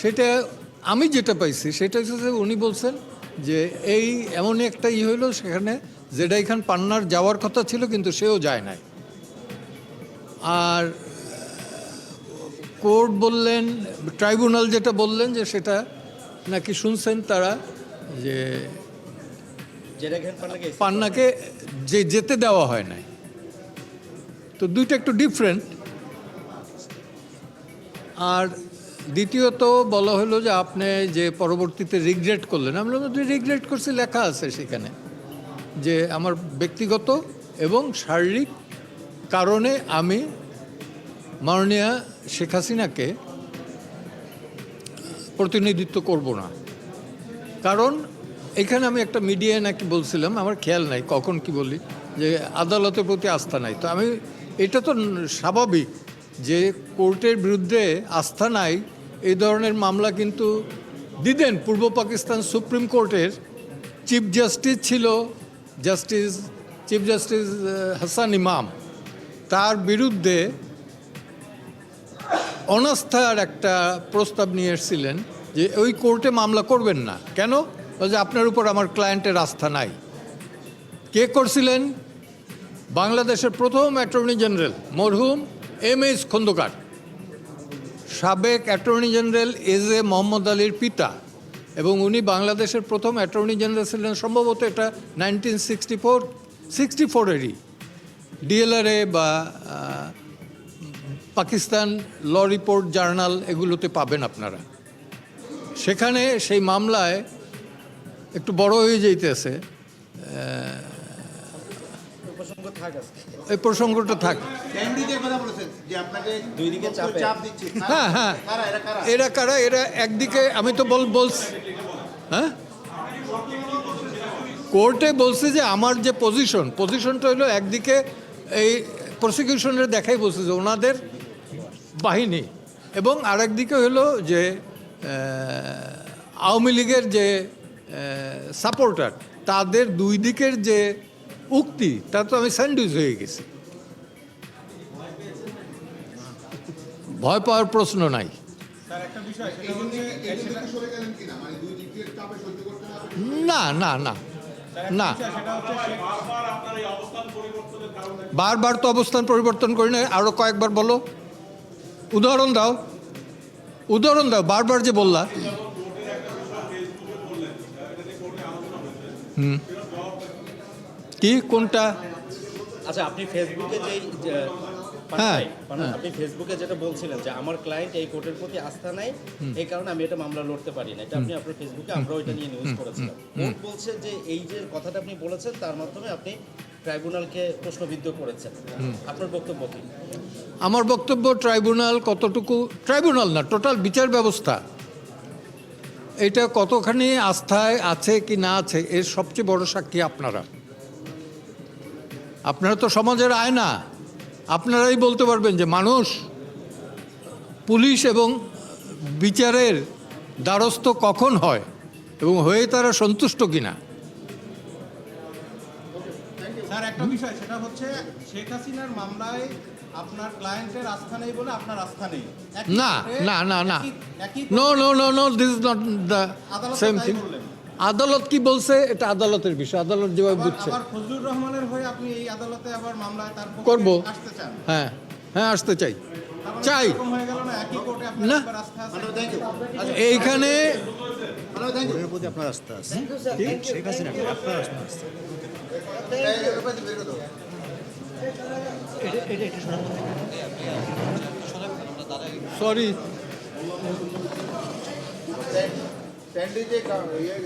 সেটা আমি যেটা পাইছি সেটা হচ্ছে যে উনি বলছেন যে এই এমনই একটা ই হইল সেখানে জেডাই খান পান্নার যাওয়ার কথা ছিল কিন্তু সেও যায় নাই। আর কোর্ট বললেন ট্রাইব্যুনাল যেটা বললেন যে সেটা নাকি শুনছেন তারা যে পান্নাকে পান্নাকে যে যেতে দেওয়া হয় নাই। তো দুইটা একটু ডিফারেন্ট আর দ্বিতীয়ত বলা হলো যে আপনি যে পরবর্তীতে রিগ্রেট করলেন আমরা রিগ্রেট করছি, লেখা আছে সেখানে। যে আমার ব্যক্তিগত এবং শারীরিক কারণে আমি মাননীয়া শেখ হাসিনাকে প্রতিনিধিত্ব করব না। কারণ এখানে আমি একটা মিডিয়ায় নাকি বলছিলাম, আমার খেয়াল নাই, কখন কি বলি, যে আদালতের প্রতি আস্থা নাই। তো আমি, এটা তো স্বাভাবিক যে কোর্টের বিরুদ্ধে আস্থা নাই এই ধরনের মামলা কিন্তু দিতেন পূর্ব পাকিস্তান সুপ্রিম কোর্টের চিফ জাস্টিস ছিল justice, chief justice Hasan Imam. তার বিরুদ্ধে অনাস্থার একটা প্রস্তাব নিয়ে এসেছিলেন যে ওই কোর্টে মামলা করবেন না। কেন? যে আপনার উপর আমার ক্লায়েন্টের আস্থা নাই। কে করছিলেন? বাংলাদেশের প্রথম অ্যাটর্নি জেনারেল মরহুম এম এস খন্দকার। সাবেক attorney general as a Mohammad আলীর পিতা এবং উনি বাংলাদেশের প্রথম অ্যাটর্নি জেনারেল ছিলেন, সম্ভবত এটা নাইনটিন সিক্সটি ফোর, সিক্সটি ফোরেরই ডিএলআরএ বা পাকিস্তান ল রিপোর্ট জার্নাল এগুলোতে পাবেন আপনারা। সেখানে সেই মামলায় একটু বড় হয়ে যাইতেছে এই প্রসঙ্গটা থাক। হ্যাঁ হ্যাঁ। এরা কারা? এরা একদিকে আমি তো বল বলছি। হ্যাঁ? কোর্টে বলছে যে আমার যে পজিশন পজিশনটা হলো একদিকে এই প্রসিকিউশনের দেখাই বলছে যে ওনাদের বাহিনী এবং আরেকদিকে হলো যে আওয়ামী লীগের যে সাপোর্টার তাদের দুই দিকের যে উক্তি তা তো আমি স্যান্ডউইচ হয়ে গেছি। ভয় পাওয়ার প্রশ্ন নাই। না না না না। বারবার তো অবস্থান পরিবর্তন করি না আরও কয়েকবার বলো। উদাহরণ দাও। উদাহরণ দাও বারবার যে বললা। হুম। কি কোনটা? আচ্ছা আপনি ফেসবুকে যে, হ্যাঁ, পান্নাই, আপনি ফেসবুকে যেটা বলছিলেন যে আমার ক্লায়েন্ট এই কোর্টের প্রতি আস্থা নাই এই কারণে আমি এটা মামলা লড়তে পারি না এটা আপনি আপনার ফেসবুকে আমরাও এটা নিয়ে নিউজ করেছিলাম। কোর্ট বলছে যে এই যে কথাটা আপনি বলেছেন তার মাধ্যমে আপনি ট্রাইব্যুনালকে প্রশ্নবিদ্ধ করেছেন। আপনার বক্তব্য কি? আমার বক্তব্য ট্রাইব্যুনাল কতটুকু ট্রাইব্যুনাল না টোটাল বিচার ব্যবস্থা। এটা কতখানি আস্থায় আছে কি না আছে এর সবচেয়ে বড় সাক্ষী আপনারা। আপনারা তো সমাজের আয়না। আপনারাই বলতে পারবেন যে মানুষ পুলিশ এবং বিচারের দ্বারস্থ কখন হয় এবং হয়ে তারা সন্তুষ্ট কিনা? স্যার একটা বিষয় সেটা হচ্ছে শেখ হাসিনার মামলায় আপনার ক্লায়েন্টের আস্থা নেই বলে আপনার আস্থা নেই। না না না না। No no no no this is not the same thing. আদালত কি বলছে এটা আদালতের বিষয় আদালত যেভাবে বুঝছে। আবার ফজলুর রহমানের হয়ে আপনি এই আদালতে আবার মামলায় তার করব। আসতে চান? হ্যাঁ হ্যাঁ আসতে চাই। চাই। হয়ে না একই আপনার আস্থা আছে? থ্যাংক এইখানে থ্যাংক ইউ ওর প্রতি আপনার আস্থা আছে? আপনার আস্থা আছে? সরি। ক্যান্ডি যে কা- ইয়ে